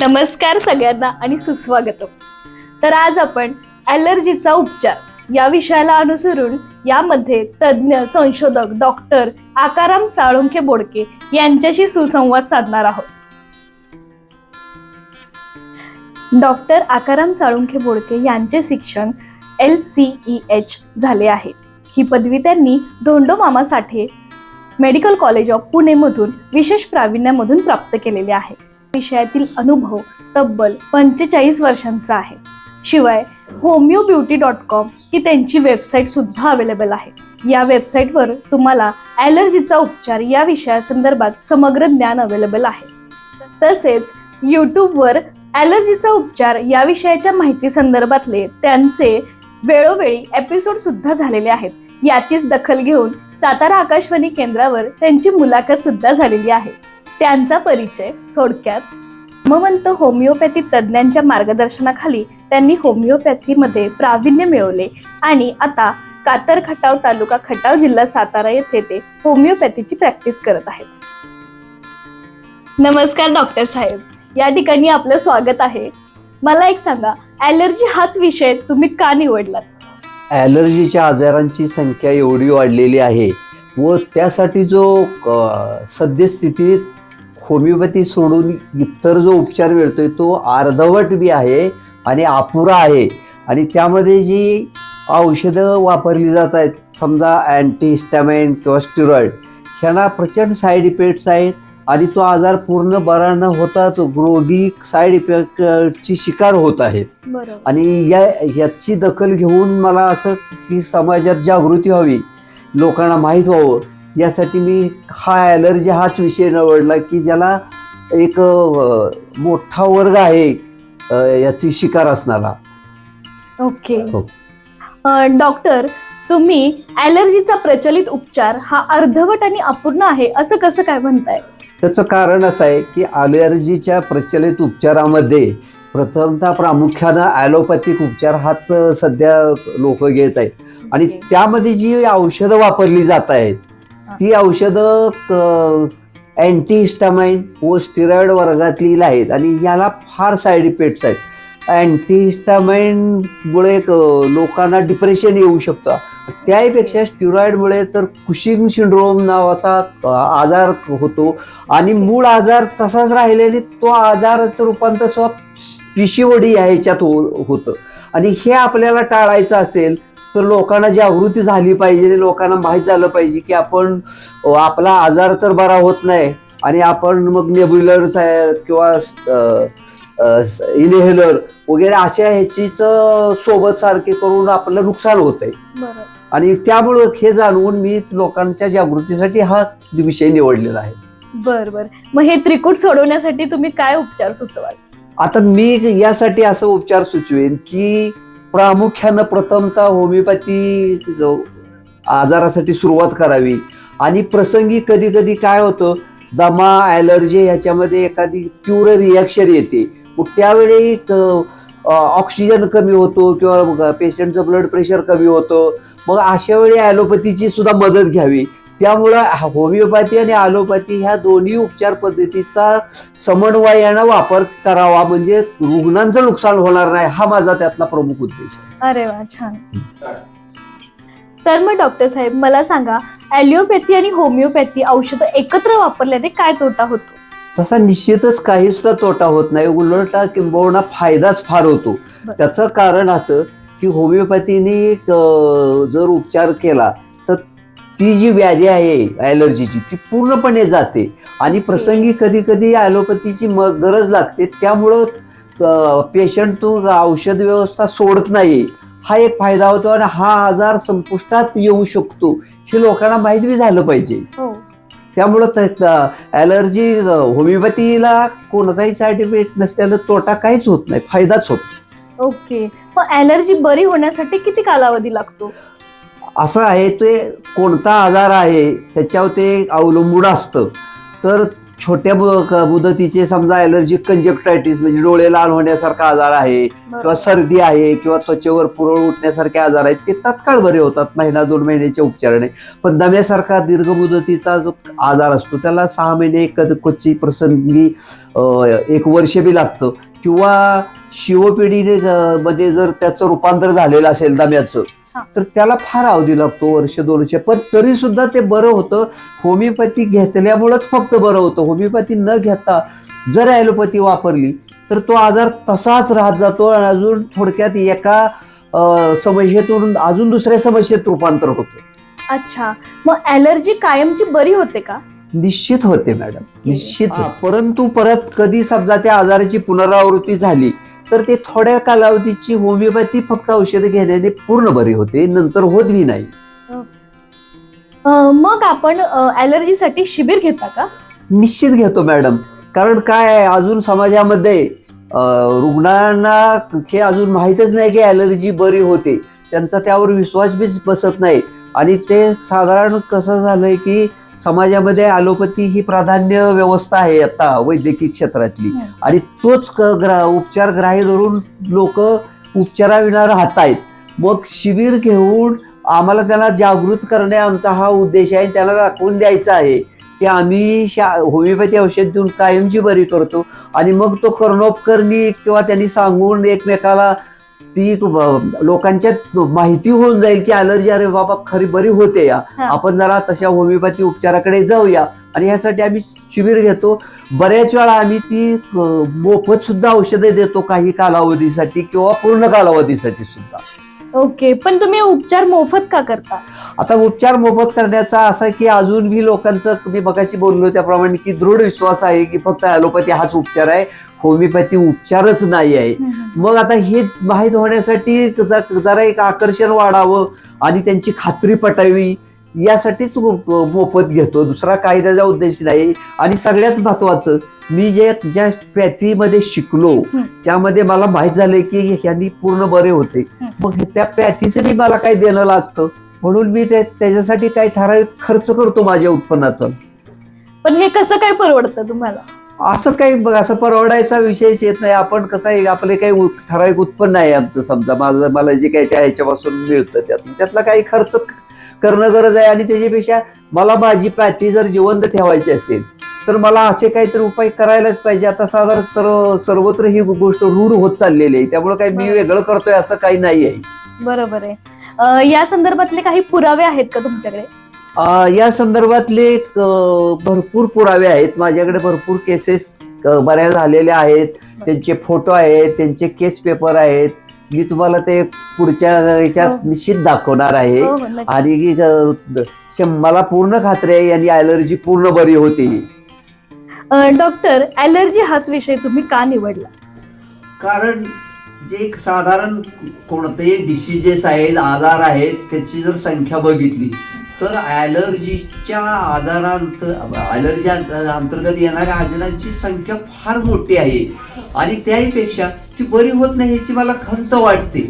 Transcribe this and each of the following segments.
नमस्कार सगळ्यांना आणि सुस्वागतम. तर आज आपण ॲलर्जीचा उपचार या विषयाला अनुसरून यामध्ये तज्ज्ञ संशोधक डॉक्टर आकाराम साळुंखे बोडके यांच्याशी सुसंवाद साधणार आहोत. डॉक्टर आकाराम साळुंखे बोडके यांचे शिक्षण एल सी ई एच झाले आहे. ही पदवी त्यांनी Dhondo Mama Sathe medical college of पुणेमधून विशेष प्रावीण्यामधून प्राप्त केलेले आहे. विषयातील अनुभव तब्बल पंचेचाळीस वर्षांचा आहे. शिवाय होमिओ ब्युटी डॉट कॉम ही त्यांची वेबसाईट सुद्धा अवेलेबल आहे. या वेबसाईटवर तुम्हाला ॲलर्जीचा उपचार या विषयासंदर्भात समग्र ज्ञान अवेलेबल आहे. तसेच यूट्यूबवर ॲलर्जीचा उपचार या विषयाच्या माहिती संदर्भातले त्यांचे वेळोवेळी एपिसोड सुद्धा झालेले आहेत. याचीच दखल घेऊन सातारा आकाशवाणी केंद्रावर त्यांची मुलाखत सुद्धा झालेली आहे. त्यांचा परिचय थोडक्यात ममंत होमिओपॅथी तज्ज्ञांच्या मार्गदर्शनाखाली त्यांनी होमिओपॅथीमध्ये प्रावीण्य मिळवले आणि आता कातर खटाव तालुका खटाव जिल्हा सातारा येथे ते होमिओपॅथीची प्रॅक्टिस करत आहेत. नमस्कार डॉक्टर साहेब. या ठिकाणी आपलं स्वागत आहे. मला एक सांगा ॲलर्जी हाच विषय तुम्ही का निवडलात? ॲलर्जीच्या आजारांची संख्या एवढी वाढलेली आहे व त्यासाठी जो सद्यस्थितीत होमिओपॅथी सोडून इतर जो उपचार मिळतोय तो अर्धवट बी आहे आणि अपुरा आहे. आणि त्यामध्ये जी औषधं वापरली जात आहेत समजा अँटीहिस्टॅमाइन किंवा स्टिरॉइड ह्यांना प्रचंड साईड इफेक्ट्स आहेत. आणि तो आजार पूर्ण बरा न होता तो रोगी साईड इफेक्टची शिकार होत आहे. बरोबर. आणि या याची दखल घेऊन मला असं की समाजात जागृती व्हावी लोकांना माहीत व्हावं. यासाठी मी हा ॲलर्जी हाच विषय निवडला की ज्याला एक मोठा वर्ग आहे याची शिकार असणारा. ओके. हो. डॉक्टर तुम्ही ॲलर्जीचा प्रचलित उपचार हा अर्धवट आणि अपूर्ण आहे असं कसं काय म्हणताय? त्याचं कारण असं आहे की ॲलर्जीच्या प्रचलित उपचारामध्ये प्रथमतः प्रामुख्यानं ॲलोपॅथिक उपचार हाच सध्या लोक घेत आहेत. आणि. त्यामध्ये जी औषधं वापरली जात आहेत ती औषधं अँटीहिस्टामाइन व स्टिरॉइड वर्गातली आहेत आणि याला फार साईड इफेक्ट्स आहेत. अँटीहिस्टामाइनमुळे लोकांना डिप्रेशन येऊ शकतं. त्याहीपेक्षा स्टिरॉइडमुळे तर कुशिंग सिंड्रोम नावाचा आजार होतो. आणि मूळ आजार तसाच राहिल्याने तो आजाराचं रूपांतर स्व पिशिवडी ह्याच्यात हो होतं. आणि हे आपल्याला टाळायचं असेल तर लोकांना जागृती झाली पाहिजे लोकांना माहीत झालं पाहिजे की आपण आपला आजार तर बरा होत नाही. आणि आपण मग नेब्युलर किंवा इनहेलर वगैरे अशा ह्याचीच सोबत सारखे करून आपलं नुकसान होत आहे आणि त्यामुळं हे जाणवून मी लोकांच्या जागृतीसाठी हा विषय निवडलेला आहे. बर बर मग हे त्रिकूट सोडवण्यासाठी तुम्ही काय उपचार सुचवाल? आता मी यासाठी असं उपचार सुचवेन की प्रामुख्यानं प्रथमतः होमिओपॅथी आजारासाठी सुरुवात करावी. आणि प्रसंगी कधी कधी काय होतं दमा ॲलर्जी ह्याच्यामध्ये एखादी तीव्र रिॲक्शन येते. मग त्यावेळी ऑक्सिजन कमी होतो किंवा पेशंटचं ब्लड प्रेशर कमी होतं. मग अशा वेळी ॲलोपॅथीची सुद्धा मदत घ्यावी. त्यामुळं होमिओपॅथी आणि ॲलोपॅथी ह्या दोन्ही उपचार पद्धतीचा समन्वयानं वापर करावा. म्हणजे रुग्णांचं नुकसान होणार नाही हा माझा त्यातला प्रमुख उद्देश अरे वा छान. तर मग डॉक्टर साहेब मला सांगा ॲलिओपॅथी आणि होमिओपॅथी औषधं एकत्र वापरल्याने काय तोटा होतो? तसा निश्चितच काही सुद्धा तोटा होत नाही. उलट किंबहुना फायदाच फार होतो. त्याचं कारण असं की होमिओपॅथीने जर उपचार केला तर ती जी व्याधी आहे ॲलर्जीची ती पूर्णपणे जाते. आणि प्रसंगी कधी कधी ॲलोपॅथीची म गरज लागते. त्यामुळं पेशंट तो औषध व्यवस्था सोडत नाही. हा एक फायदा होतो आणि हा आजार संपुष्टात येऊ शकतो. हे लोकांना माहीत बी झालं पाहिजे. हो. त्यामुळं ॲलर्जी होमिओपॅथीला कोणताही साईड इफेक्ट नसल्यानं तोटा काहीच होत नाही फायदाच होत ओके. मग ॲलर्जी बरी होण्यासाठी किती कालावधी लागतो? असं आहे ते कोणता आजार आहे त्याच्यावर ते अवलंबून असतं. तर छोट्या मुदतीचे समजा ॲलर्जिक कंजक्टायटिस म्हणजे डोळे लाल होण्यासारखा आजार आहे किंवा सर्दी आहे किंवा त्वचेवर पुरळ उठण्यासारखे आजार आहेत ते तात्काळ बरे होतात महिना दोन महिन्याच्या उपचाराने पण दम्यासारखा दीर्घ मुदतीचा जो आजार असतो त्याला सहा महिने कद क्वचित प्रसंगी एक वर्ष बी लागतं किंवा शिवपिढीने मध्ये जर त्याचं रूपांतर झालेलं असेल दम्याचं. तर त्याला फार अवधी लागतो वर्ष दोन वर्ष. पण तरी सुद्धा ते बरं होतं. होमिओपॅथी घेतल्यामुळंच फक्त बरं होतं. होमिओपॅथी न घेता जर ॲलोपॅथी वापरली तर तो आजार तसाच राहत जातो आणि अजून थोडक्यात एका समस्येतून अजून दुसऱ्या समस्येत रूपांतर होतं. अच्छा. मग ॲलर्जी कायमची बरी होते का? निश्चित होते मॅडम. निश्चित होते. परंतु परत कधी समजा त्या आजाराची पुनरावृत्ती झाली तर ते थोड्या कालावधीची होमिओपॅथी फक्त औषधं घेण्याने पूर्ण बरी होते नंतर होत बी नाही. मग आपण ॲलर्जीसाठी शिबिर घेता का? निश्चित घेतो मॅडम. कारण काय आहे, अजून समाजामध्ये अं, रुग्णांना हे अजून माहीतच नाही की ॲलर्जी बरी होते. त्यांचा त्यावर विश्वास बी बसत नाही. आणि ते साधारण कसं झालंय की समाजामध्ये ॲलोपॅथी ही प्राधान्य व्यवस्था आहे आता वैद्यकीय क्षेत्रातली. आणि तोच उपचार ग्राह्य धरून लोक उपचाराविना राहत आहेत. मग शिबिर घेऊन आम्हाला त्यांना जागृत करणे आमचा हा उद्देश आहे. त्यांना दाखवून द्यायचा आहे की आम्ही शा होमिओपॅथी औषध देऊन कायमची बरी करतो. आणि मग तो कर्णोपकरणी किंवा त्यांनी सांगून एकमेकाला ती लोकांच्यात माहिती होऊन जाईल की अलर्जी अरे बाबा खरी बरी होते या. आपण जरा तशा होमिओपॅथी उपचाराकडे जाऊया. आणि ह्यासाठी आम्ही शिबिर घेतो. बऱ्याच वेळा आम्ही ती मोफत सुद्धा औषधे देतो काही कालावधीसाठी किंवा पूर्ण कालावधीसाठी सुद्धा. ओके. पण तुम्ही उपचार मोफत का करता? आता उपचार मोफत करण्याचा असा की अजून बी लोकांचं मी मगाशी बोललो त्याप्रमाणे की दृढ विश्वास आहे की फक्त ॲलोपॅथी हाच उपचार आहे. होमिओपॅथी उपचारच नाही आहे. मग आता हे माहीत होण्यासाठी जरा एक आकर्षण वाढावं आणि त्यांची खात्री पटावी यासाठीच मो- मोफत घेतो. दुसरा काही त्याचा उद्देश नाही. आणि सगळ्यात महत्वाचं मी जे ज्या पॅथीमध्ये शिकलो. त्यामध्ये मला माहीत झालं की ह्यांनी पूर्ण बरे होते. मग त्या पॅथीचं बी मला काही देणं लागतं? म्हणून मी त्याच्यासाठी काही ठराविक खर्च करतो माझ्या उत्पन्नातून पण हे कसं काय परवडतं तुम्हाला? असं काही बघ असं परवडायचा विषयच येत नाही. आपण कसं आहे आपले काही ठराविक उत्पन्न आहे आमचं समजा. माझं मला जे काही त्या ह्याच्यापासून मिळतं त्यातून. त्यातला काही खर्च करणं गरज आहे. आणि त्याच्यापेक्षा मला माझी पाती जर जिवंत ठेवायची असेल तर मला असे काहीतरी उपाय करायलाच पाहिजे. आता साधारण सर्व सर्वत्र ही गोष्ट रूढ होत चाललेली आहे. त्यामुळे काही मी. वेगळं करतोय असं काही नाही आहे बरोबर आहे. या संदर्भातले काही पुरावे आहेत का तुमच्याकडे? या संदर्भातले भरपूर पुरावे आहेत. माझ्याकडे भरपूर केसेस बऱ्याच झालेल्या आहेत. त्यांचे फोटो आहेत त्यांचे केस पेपर आहेत. मी तुम्हाला ते पुढच्या ह्याच्यात हो. निश्चित दाखवणार आहे. हो, हो. आणि मला पूर्ण खात्री आहे यांनी ॲलर्जी पूर्ण बरी होती डॉक्टर ॲलर्जी हाच विषय तुम्ही का निवडला? कारण जे एक साधारण कोणतेही डिसिजेस आहेत आजार आहेत त्याची जर संख्या बघितली तर ॲलर्जीच्या आजारांत ॲलर्जी अंतर्गत येणाऱ्या आजारांची संख्या फार मोठी आहे. आणि त्याहीपेक्षा ती बरी होत नाही याची मला खंत वाटते.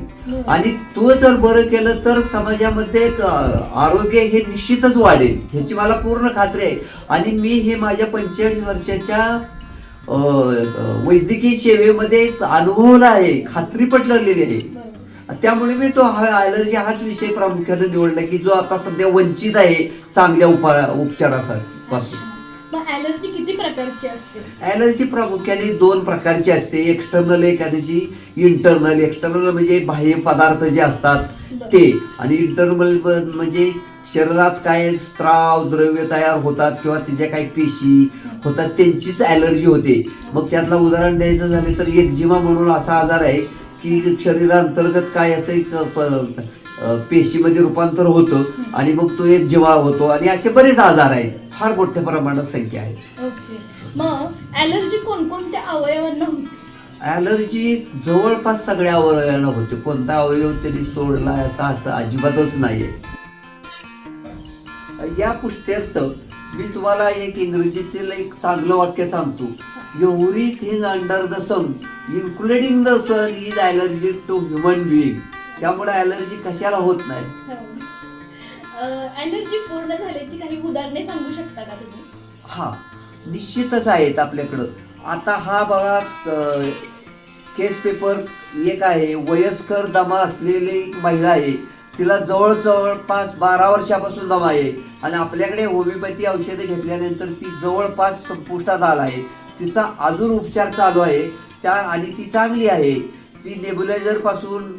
आणि तो जर बरं केलं तर समाजामध्ये एक, आरोग्य हे निश्चितच वाढेल ह्याची मला पूर्ण खात्री आहे. आणि मी हे माझ्या पंचेचाळीस वर्षाच्या वैद्यकीय सेवेमध्ये एक अनुभवला आहे खात्री पटलेली आहे. त्यामुळे मी तो हा ॲलर्जी हाच विषय प्रामुख्याने निवडला की जो आता सध्या वंचित आहे चांगल्या उपा उपचारापासून मग ॲलर्जी किती प्रकारची असते? ॲलर्जी प्रामुख्याने दोन प्रकारची असते. एक्सटर्नल एक आणि जी इंटरनल एक्सटर्नल म्हणजे बाह्य पदार्थ जे असतात ते. आणि इंटरनल म्हणजे शरीरात काय स्त्राव द्रव्य तयार होतात किंवा तिच्या काही पेशी होतात त्यांचीच ॲलर्जी होते. मग त्यातलं उदाहरण द्यायचं झालं तर एक्झिमा म्हणून असा आजार आहे की शरीरांतर्गत काय असं एक पेशीमध्ये रूपांतर होतं आणि मग तो एक जिवा होतो आणि असे बरेच आजार आहेत. फार मोठ्या प्रमाणात संख्या आहे. मग ॲलर्जी कोणकोणत्या अवयवांना होते? ॲलर्जी जवळपास सगळ्या अवयवांना होते. कोणता अवयव त्यांनी सोडला असा असं अजिबातच नाहीये. या पुष्ट्यर्थ मी तुम्हाला एक इंग्रजीतील एक चांगलं वाक्य सांगतो. Everything under the sun including the sun is allergy to human being त्यामुळे ॲलर्जी कशाला होत नाही? ॲलर्जी पूर्ण झाल्याची काही उदाहरणे सांगू शकता का तुम्ही? हा निश्चितच आहेत आपल्याकडं. आता हा बघा केस पेपर एक आहे. वयस्कर दमा असलेली एक महिला आहे. तिला जवळ जवळपास बारा वर्षापासून दमा आहे. आणि आपल्याकडे होमिओपॅथी औषधं घेतल्यानंतर ती जवळपास संपुष्टात आला आहे. तिचा अजून उपचार चालू आहे. त्या आणि ती चांगली आहे. ती नेब्युलायझरपासून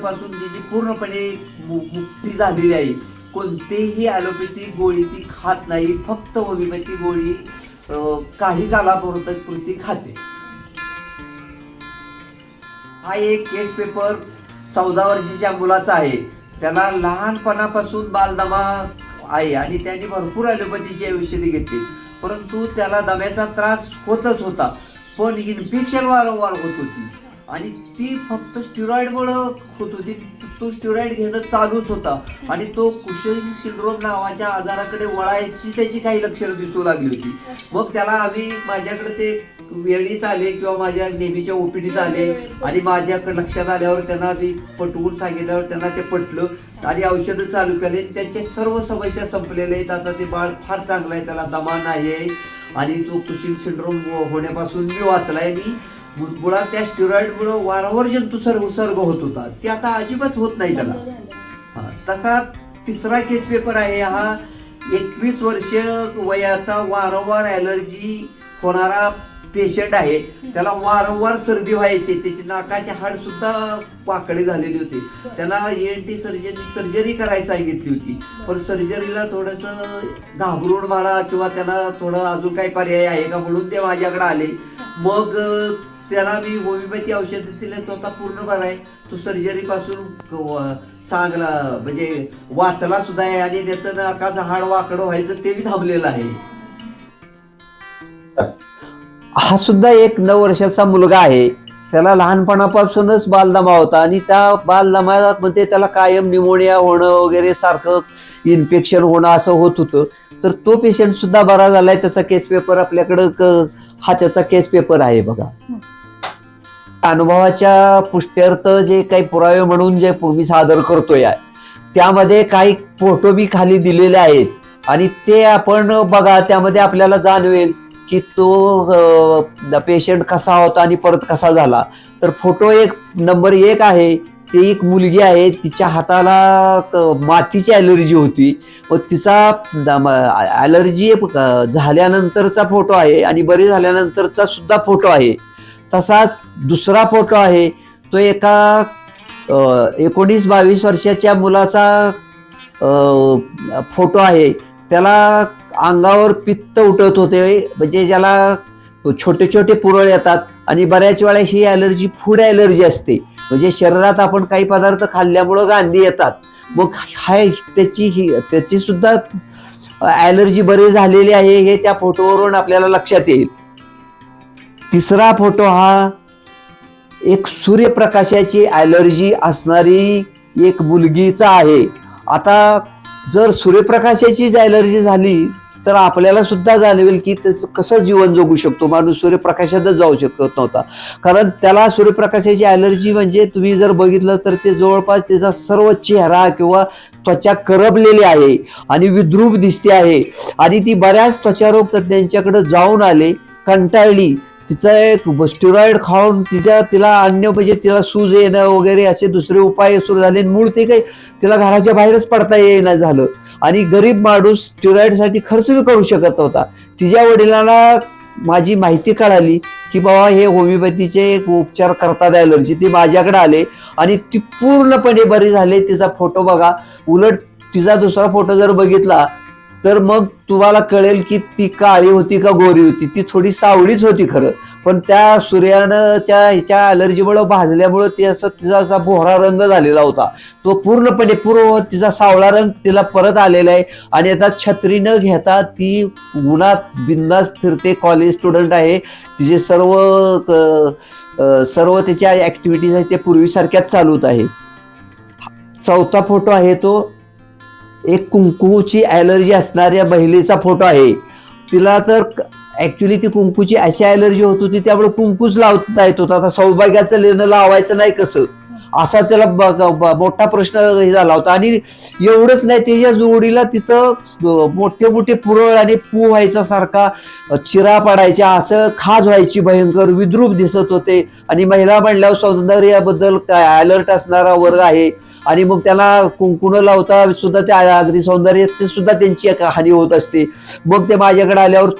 पासून तिची पूर्णपणे मु- मुक्ती झालेली आहे. कोणतेही ॲलोपॅथी गोळी ती खात नाही. फक्त होमिओपॅथी गोळी काही कालापर्यंत कृती खाते. हा एक केस पेपर चौदा वर्षाच्या मुलाचा आहे. त्याला लहानपणापासून बालदमा आहे. आणि त्यांनी भरपूर ॲलोपॅथीची औषधे घेतली. परंतु त्याला दम्याचा त्रास होतच होता. पण इन्फेक्शन वारंवार होत होती. आणि ती फक्त स्टिरॉइडमुळं होत होती. तो स्टिरॉइड घेणं चालूच होता. आणि तो कुशन सिंड्रोम नावाच्या आजाराकडे वळायची त्याची काही लक्षणं दिसू लागली होती. मग त्याला आम्ही माझ्याकडे ते वेळीच आले किंवा माझ्या नेहमीच्या ओपीडीत आले. आणि माझ्याकडे लक्षात आल्यावर त्यांना मी पटवून सांगितल्यावर त्यांना ते पटलं. आणि औषधं चालू केले. त्यांच्या सर्व समस्या संपलेल्या आहेत. आता ते बाळ फार चांगलं आहे. त्याला दमा नाही आहे. आणि तो कुशिंग सिंड्रोम होण्यापासून मी वाचलाय. आणि मु- मुळात त्या स्टिरॉइडमुळं वारंवार जंतू सर्व सर्ग होत होता. ते आता अजिबात होत नाही त्याला. हा, तसा तिसरा केस पेपर आहे हा. एकवीस वर्ष वयाचा वारंवार ॲलर्जी होणारा पेशंट आहे त्याला वारंवार सर्दी व्हायची त्याची नाकाचे हाड सुद्धा पाकडे झालेली होती. त्याला एन टी सर्जरी सर्जरी करायला सांगितली होती. पण सर्जरीला थोडंसं घाबरून म्हणा किंवा त्याला थोडं अजून काही पर्याय आहे का म्हणून ते माझ्याकडे आले. मग त्याला मी होमिओपॅथी औषध दिले तो आता पूर्ण बरा आहे. तो सर्जरीपासून पासून चांगला म्हणजे वाचला सुद्धा आहे आणि त्याचं नाकाचं हाड वाकडं व्हायचं ते बी थांबलेलं आहे. हा सुद्धा एक नऊ वर्षाचा मुलगा आहे. त्याला लहानपणापासूनच बालदमा होता आणि त्या बालदमामध्ये त्याला कायम निमोनिया होणं वगैरे सारखं इन्फेक्शन होणं असं होत होतं. तर तो पेशंट सुद्धा बरा झालाय. त्याचा केस पेपर आपल्याकडं क- हा त्याचा केस पेपर आहे बघा. अनुभवाच्या पुष्ट्यर्थ जे काही पुरावे म्हणून जे मी सादर करतोय त्यामध्ये काही फोटो बी खाली दिलेले आहेत. आणि ते आपण बघा त्यामध्ये आपल्याला जाणवेल. की तो पेशंट कसा होता आणि परत कसा झाला. तर फोटो एक नंबर एक आहे ती एक मुलगी आहे तिच्या हाताला क- मातीची ॲलर्जी होती. व तिचा ॲलर्जी झाल्यानंतरचा फोटो आहे आणि बरी झाल्यानंतरचा सुद्धा फोटो आहे. तसाच दुसरा फोटो आहे तो एका एकोणीस बावीस वर्षाच्या मुलाचा फोटो आहे. त्याला अंगावर पित्त उठत होते. म्हणजे ज्याला छोटे छोटे पुरळ येतात आणि बऱ्याच वेळा ही ॲलर्जी फूड ॲलर्जी असते. म्हणजे शरीरात आपण काही पदार्थ खाल्ल्यामुळं गांधी येतात. मग हाय त्याची ही त्याची सुद्धा ॲलर्जी बरी झालेली आहे हे त्या फोटोवरून आपल्याला लक्षात येईल. तिसरा फोटो हा एक सूर्यप्रकाशाची ॲलर्जी असणारी एक मुलगीचा आहे. आता जर सूर्यप्रकाशाचीच ॲलर्जी झाली तर आपल्याला सुद्धा जाणवेल की त्याचं कसं जीवन जगू शकतो. माणूस सूर्यप्रकाशातच जाऊ शकत नव्हता. कारण त्याला सूर्यप्रकाशाची ॲलर्जी म्हणजे तुम्ही जर बघितलं तर ते जवळपास त्याचा सर्व चेहरा किंवा त्वचा करपलेली आहे आणि विद्रूप दिसते आहे. आणि ती बऱ्याच त्वचारोग तज्ज्ञांच्याकडे जाऊन आले कंटाळली. तिचा एक स्टिरॉइड खाऊन तिच्या तिला अन्य म्हणजे तिला सूज येणं वगैरे असे दुसरे उपाय सुरू झाले. आणि मूळ ते काही तिला घराच्या बाहेरच पडता येईना झालं. आणि गरीब माणूस स्टिरॉइडसाठी खर्च करू शकत नव्हता. तिच्या वडिलांना माझी माहिती कळाली की बाबा हे होमिओपॅथीचे एक उपचार करतात ॲलर्जी ती माझ्याकडे आले आणि ती पूर्णपणे बरी झाली. तिचा फोटो बघा. उलट तिचा दुसरा फोटो जर बघितला तर मग तुम्हाला कळेल की ती काळी होती का गोरी होती? ती थोडी सावळीच होती खरं. पण त्या सूर्यानच्या ह्याच्या अलर्जीमुळं भाजल्यामुळं ती असं तिचा असा भोहरा रंग झालेला होता. तो पूर्णपणे पूर्व तिचा सावळा रंग तिला परत आलेला आहे. आणि आता छत्री न घेता ती उन्हात बिंदास फिरते कॉलेज स्टुडंट आहे. तिचे सर्व क- सर्व तिच्या ॲक्टिव्हिटीज आहेत ते पूर्वीसारख्याच चालूत आहे. चौथा फोटो आहे तो. एक कुंकूची ॲलर्जी असणाऱ्या महिलेचा फोटो आहे. तिला तर ॲक्च्युली ती कुंकूची अशी ॲलर्जी होत होती त्यामुळे कुंकूच लावता येत होता. आता सौभाग्याचं लेणं लावायचं नाही कसं? असा त्याला ब- ब- मोठा प्रश्न हे झाला होता. आणि एवढंच नाही त्याच्या जोडीला तिथं मोठे मोठे पुरळ आणि पू व्हायचा सारखा चिरा पडायच्या असं खाज व्हायची भयंकर विद्रूप दिसत होते. आणि महिला म्हणल्यावर सौंदर्याबद्दल काय अलर्ट असणारा वर्ग आहे. आणि मग त्याला कुंकुण लावता सुद्धा त्या अगदी सौंदर्याची सुद्धा त्यांची एक हानी होत असते. मग ते माझ्याकडे आल्यावर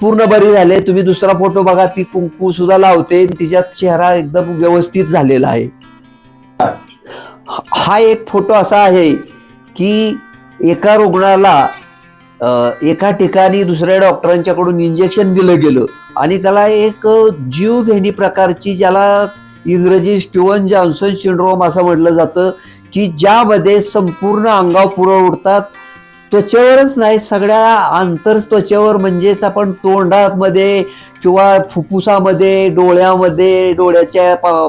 पूर्ण बरी झाले. तुम्ही दुसरा फोटो बघा ती कुंकू सुद्धा लावते आणि चेहरा एकदम व्यवस्थित झालेला आहे. हा एक फोटो असा आहे की एका रुग्णाला एका ठिकाणी दुसऱ्या डॉक्टरांच्याकडून इंजेक्शन दिलं गेलं आणि त्याला एक जीव घेणी प्रकारची ज्याला इंग्रजी स्टीवन जॉन्सन सिंड्रोम असं म्हटलं जातं की ज्यामध्ये संपूर्ण अंगावर पुरळ उडतात त्वचेवरच नाही सगळ्या आंतर त्वचेवर म्हणजेच आपण तोंडामध्ये किंवा फुफ्फुसामध्ये डोळ्यामध्ये डोळ्याच्या पा-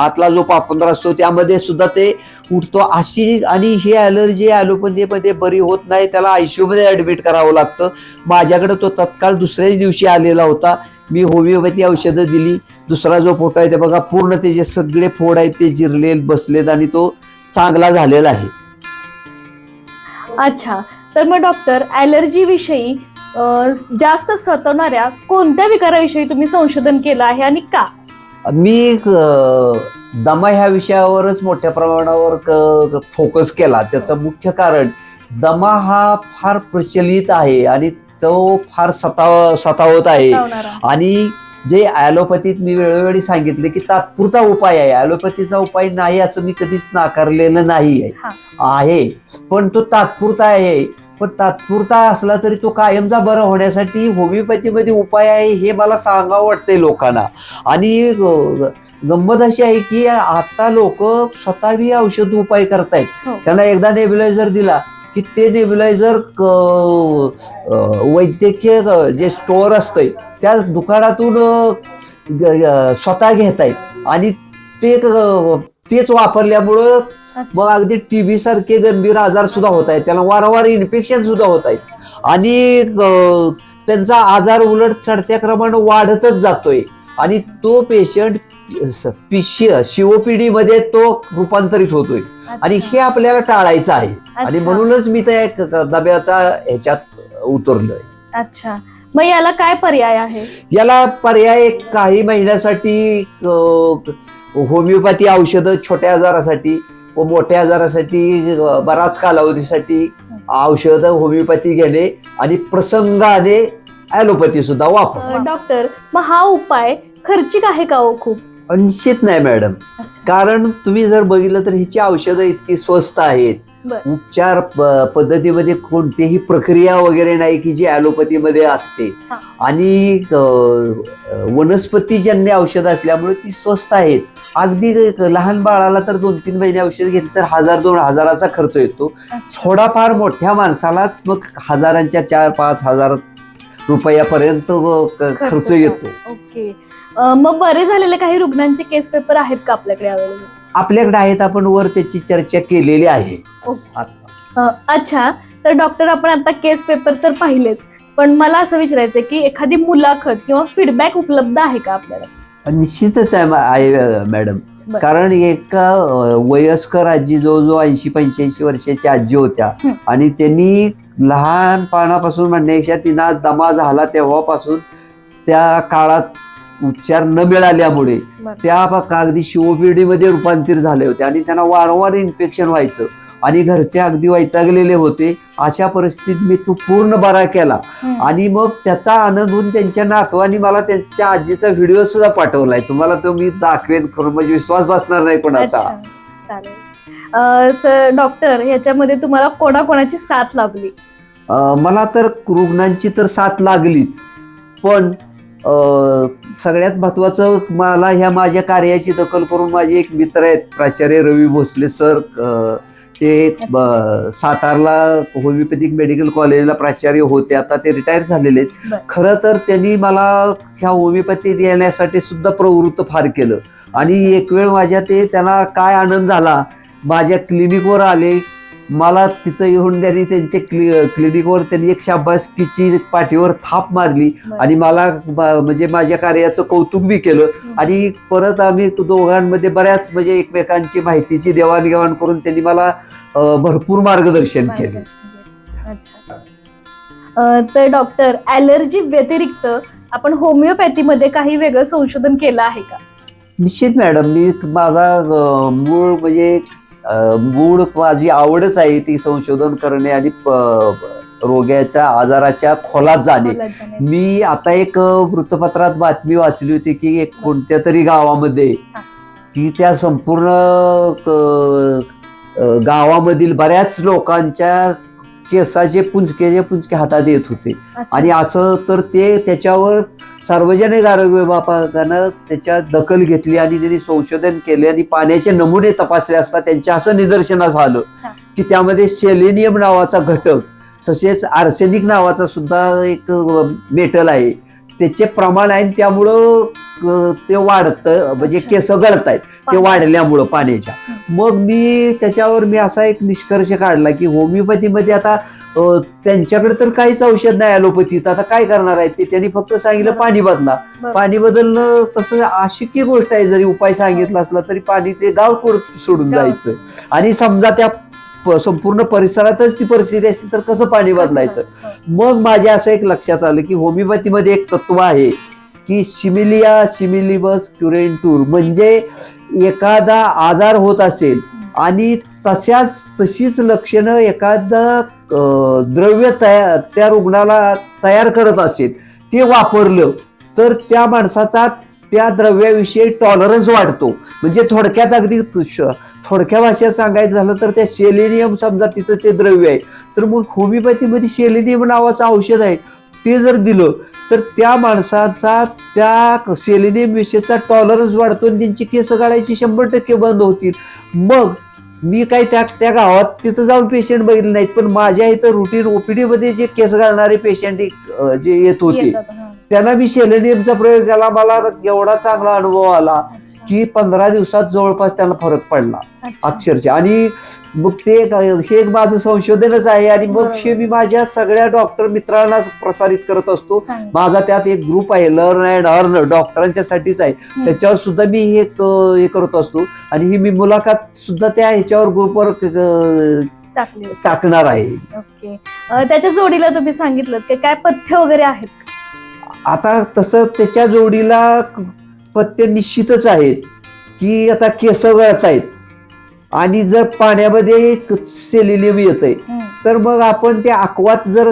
आतला जो पापुंद्रा असतो त्यामध्ये सुद्धा ते उठतो. अशी आणि ही ॲलर्जी ॲलोपॅथीमध्ये बरी होत नाही त्याला आयसीयू ॲडमिट करावं लागतं. माझ्याकडे तो तत्काळ दुसऱ्याच दिवशी आलेला होता. मी होमिओपॅथी औषधं दिली. दुसरा जो फोटो आहे ते बघा पूर्ण त्याचे सगळे फोड आहेत ते जिरले बसलेत आणि तो चांगला झालेला आहे. अच्छा तर मग डॉक्टर ॲलर्जी विषयी जास्त सतवणाऱ्या कोणत्या विकाराविषयी तुम्ही संशोधन केलं आहे आणि का? मी दमा ह्या विषयावरच मोठ्या प्रमाणावर फोकस केला. त्याचं मुख्य कारण दमा हा फार प्रचलित आहे आणि तो फार सताव सतावत आहे. आणि जे ॲलोपॅथीत मी वेळोवेळी सांगितले की तात्पुरता उपाय आहे. ॲलोपॅथीचा उपाय नाही असं मी कधीच नाकारलेलं नाही आहे. पण तो तात्पुरता आहे. पण तात्पुरता असला तरी तो कायमचा बरं होण्यासाठी होमिओपॅथीमध्ये उपाय आहे हे मला सांगावं वाटतंय लोकांना. आणि गंमत अशी आहे की आता लोक स्वतःही औषध उपाय करतायत. हो. त्यांना एकदा नेब्युलायझर दिला. की ते नेब्युलायझर वैद्यकीय जे स्टोअर असतंय त्या दुकानातून स्वतः घेतायत. आणि ते तेच वापरल्यामुळं. मग अगदी टीबी सारखे गंभीर आजार सुद्धा होत आहेत. त्याला वारंवार इन्फेक्शन सुद्धा होत आहेत. आणि त्यांचा आजार उलट चढत्या क्रमानं वाढतच जातोय. आणि तो पेशंट पिशी सीओपीडी मध्ये तो रूपांतरित होतोय. आणि. हे आपल्याला टाळायचं आहे. आणि. म्हणूनच मी त्या डब्याचा ह्याच्यात उतरलोय. अच्छा. मग याला काय पर्याय आहे? याला पर्याय काही महिन्यासाठी होमिओपॅथी औषधं छोट्या आजारासाठी व मोठ्या आजारासाठी बराच कालावधीसाठी औषधं होमिओपॅथी घेणे आणि प्रसंगाने ॲलोपॅथी सुद्धा वापर डॉक्टर मग हा उपाय खर्चिक आहे का हो खूप? निश्चित नाही मॅडम कारण तुम्ही जर बघितलं तर हिची औषधं इतकी स्वस्त आहेत. उपचार पद्धतीमध्ये कोणतीही प्रक्रिया वगैरे नाही की जी ॲलोपॅथीमध्ये असते. आणि वनस्पतीजन्य औषध असल्यामुळे ती स्वस्त आहेत. अगदी लहान बाळाला तर दोन तीन महिने औषध घेतलं तर हजार दोन हजाराचा खर्च येतो. थोडाफार मोठ्या माणसालाच मग हजारांच्या चार पाच हजार रुपयापर्यंत खर्च येतो. मग बरे झालेले काही रुग्णांचे केस पेपर आहेत का आपल्याकडे अवेलेबल आपल्याकडे आहेत आपण वर त्याची चर्चा केलेली आहे. अ, अच्छा तर डॉक्टर आपण आता केस पेपर तर पाहिलेच पण मला असं विचारायचं की एखादी मुलाखत किंवा फीडबॅक उपलब्ध आहे का आपल्याला? निश्चितच आहे मा- आहे अ, मॅडम बरं. कारण एका अ, वयस्कर आजी जवळजवळ ऐंशी पंच्याऐंशी वर्षाची आजी होत्या हं. आणि त्यांनी लहानपणापासून म्हणण्यापेक्षा तिना दमा झाला तेव्हापासून त्या काळात उपचार न मिळाल्यामुळे. त्या अगदी शिओपीडी मध्ये रूपांतर झाले होते आणि त्यांना वारंवार इन्फेक्शन व्हायचं. आणि घरचे अगदी वैतागलेले होते. अशा परिस्थितीत मी तो पूर्ण बरा केला. आणि मग त्याचा आनंद होऊन त्यांच्या नातवानी मला त्यांच्या आजीचा व्हिडिओ सुद्धा पाठवलाय. तुम्हाला तो मी दाखवेन खरं म्हणजे विश्वास बसणार नाही कोणाचा. सर डॉक्टर ह्याच्यामध्ये तुम्हाला कोणाकोणाची साथ लाभली अं, मला तर रुग्णांची तर साथ लागलीच. पण सगळ्यात महत्वाचं मला ह्या माझ्या कार्याची दखल करून माझे एक मित्र आहेत प्राचार्य रवी भोसले सर ते सातारला होमिओपॅथिक मेडिकल कॉलेजला प्राचार्य होते आता ते रिटायर झालेले आहेत. खरं तर त्यांनी मला ह्या होमिओपॅथीत येण्यासाठी सुद्धा प्रवृत्त फार केलं. आणि एक वेळ माझ्या ते त्यांना काय आनंद झाला माझ्या क्लिनिकवर आले मला तिथं येऊन त्यांनी त्यांच्या क्लि क्लिनिकवर त्यांनी एक शाबासकीची पाठीवर थाप मारली. आणि मला म्हणजे माझ्या कार्याचं कौतुक बी केलं. आणि परत आम्ही दोघांमध्ये बऱ्याच म्हणजे एकमेकांची माहितीची देवाणघेवाण करून त्यांनी मला भरपूर मार्गदर्शन केले. तर डॉक्टर ॲलर्जी व्यतिरिक्त आपण होमिओपॅथीमध्ये काही वेगळं संशोधन केलं आहे का? निश्चित मॅडम मी माझा मूळ म्हणजे मूळ माझी आवडच आहे ती संशोधन करणे आणि प- रोग्याच्या आजाराच्या खोलात जाणे. मी आता एक वृत्तपत्रात बातमी वाचली होती की एक कोणत्या तरी गावामध्ये. की त्या संपूर्ण गावामधील बऱ्याच लोकांच्या केसाचे पुंजके पुंजके हातात येत होते. आणि असं तर ते त्याच्यावर सार्वजनिक आरोग्य विभागानं त्याच्या दखल घेतली आणि त्यांनी संशोधन केले आणि पाण्याचे नमुने तपासले असता त्यांच्या असं निदर्शनास आलं. की त्यामध्ये सेलेनियम नावाचा घटक तसेच आर्सेनिक नावाचा सुद्धा एक मेटल आहे त्याचे प्रमाण आहे त्यामुळं ते वाढतं म्हणजे. केस गळत आहेत ते. वाढल्यामुळं पाण्याच्या मग मी त्याच्यावर मी असा एक निष्कर्ष काढला की होमिओपॅथीमध्ये आता त्यांच्याकडे तर काहीच औषध नाही ॲलोपॅथीत आता काय करणार आहे ते? त्यांनी फक्त सांगितलं. पाणी बदला. पाणी बदलणं तसं अशिक्य गोष्ट आहे. जरी उपाय सांगितला असला तरी पाणी ते गाव सोडून. जायचं. आणि समजा त्या संपूर्ण परिसरातच ती परिस्थिती असते तर कसं पाणी बदलायचं? हो. मग माझ्या असं एक लक्षात आलं की होमिओपॅथीमध्ये एक तत्व आहे की सिमिलिया सिमिलिबस क्युरेंटूर. म्हणजे एखादा आजार होत असेल आणि तशाच तशीच लक्षणं एखादं द्रव्य तया त्या रुग्णाला तयार करत असेल ते वापरलं तर त्या माणसाचा त्या द्रव्याविषयी टॉलरन्स वाढतो. म्हणजे थोडक्यात अगदी श- थोडक्या भाषेत सांगायचं झालं तर त्या सेलेनियम समजा तिथं ते द्रव्य आहे. तर मग होमिओपॅथीमध्ये सेलेनियम नावाचं औषध आहे ते जर दिलं तर त्या माणसाचा त्या सेलेनियम विषयीचा टॉलरन्स वाढतो आणि त्यांची केस गाळायची शंभर टक्के बंद होतील. मग मी काही त्या त्या गावात तिथं जाऊन पेशंट बघितले नाहीत पण माझ्या इथं रुटीन ओपीडी मध्ये जे केस घालणारे पेशंट जे येत होते त्यांना मी सेलेनियमचा प्रयोग केला मला एवढा चांगला अनुभव आला. की पंधरा दिवसात जवळपास त्यांना फरक पडला. अक्षरशः आणि मग ते हे एक माझं संशोधनच आहे आणि मग. हे मी माझ्या सगळ्या डॉक्टर मित्रांना प्रसारित करत असतो. माझा त्यात एक ग्रुप आहे लर्न अँड अर्न डॉक्टरांच्या साठीच आहे. त्याच्यावर सुद्धा मी हे हे करत असतो आणि ही मी मुलाखत सुद्धा त्या ह्याच्यावर ग्रुपवर. टाकणार आहे ओके त्याच्या जोडीला तुम्ही सांगितलं की काय पथ्य वगैरे आहेत? आता तसं त्याच्या जोडीला पथ्य निश्चितच आहेत की आता केस गळत आहेत आणि जर पाण्यामध्ये सेलिनियम येत आहे. तर मग आपण ते अकवात जर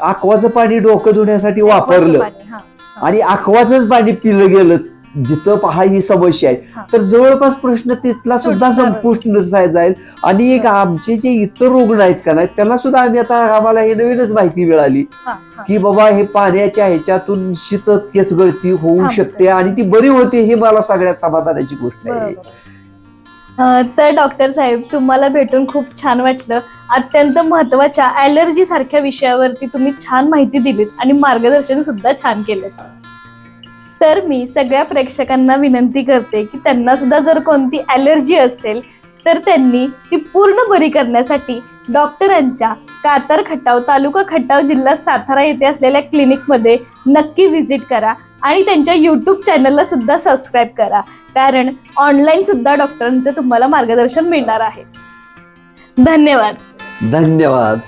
अकवाचं पाणी डोकं धुण्यासाठी वापरलं. आणि अकवाचंच पाणी पिलं गेलं जिथं पहा ही समस्या. आहे तर जवळपास प्रश्न तिथला सुद्धा. संपुष्ट जाईल आणि एक आमचे जे इतर रुग्ण आहेत का नाही त्यांना सुद्धा आम्ही आता आम्हाला हे नवीनच माहिती मिळाली. की बाबा हे पाण्याच्या ह्याच्यातून निश्चित केस गळती होऊ. शकते आणि ती बरी होते ही मला सगळ्यात समाधानाची गोष्ट आहे तर डॉक्टर साहेब तुम्हाला भेटून खूप छान वाटलं अत्यंत महत्त्वाच्या ॲलर्जी सारख्या विषयावरती तुम्ही छान माहिती दिलीत आणि मार्गदर्शन सुद्धा छान केलं तर मी सगळ्या प्रेक्षकांना विनंती करते की त्यांना सुद्धा जर कोणती ॲलर्जी असेल तर त्यांनी ती पूर्ण बरी करण्यासाठी डॉक्टरांच्या कातर खटाव तालुका खटाव जिल्हा सातारा येथे असलेल्या क्लिनिकमध्ये नक्की व्हिजिट करा आणि त्यांच्या यूट्यूब चॅनलला सुद्धा सबस्क्राईब करा. कारण ऑनलाईन सुद्धा डॉक्टरांचं तुम्हाला मार्गदर्शन मिळणार आहे. धन्यवाद. धन्यवाद.